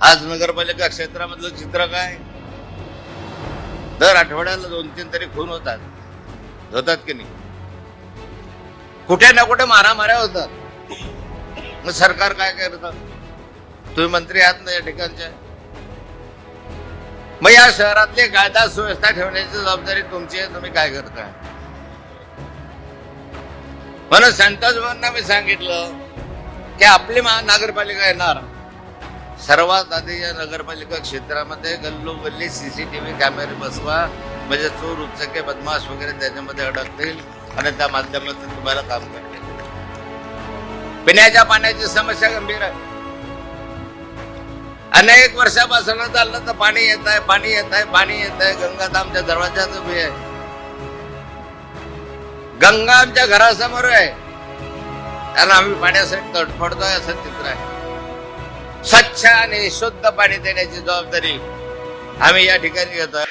आज नगरपालिका क्षेत्रामधलं चित्र काय? दर आठवड्याला दोन तीन तरी खून होतात. होतात की नाही? कुठे ना कुठे मारामाऱ्या होतात. मग सरकार काय करतं? तुम्ही मंत्री आहात ना या ठिकाणच्या मग या शहरातली कायदा सुव्यवस्था ठेवण्याची जबाबदारी तुमची आहे तुम्ही काय करताय? म्हणून संतोष मी सांगितलं की आपली महानगरपालिका येणार. सर्वात आधी या नगरपालिका क्षेत्रामध्ये गल्लोगल्ली सीसीटीव्ही कॅमेरे बसवा. म्हणजे चोर उचके बदमाश वगैरे त्याच्यामध्ये अडकतील आणि त्या माध्यमातून तुम्हाला काम करतील. पिण्याच्या पाण्याची समस्या गंभीर आहे. अनेक वर्षापासून चाललं तर पाणी येत आहे पाणी येत आहे पाणी येत आहे. गंगा तर आमच्या दरवाजात उभी आहे. गंगा आमच्या घरासमोर आहे. कारण आम्ही पाण्यासाठी तडफडतोय असं चित्र आहे. स्वच्छ आणि शुद्ध पाणी देण्याची जबाबदारी आम्ही या ठिकाणी घेतोय.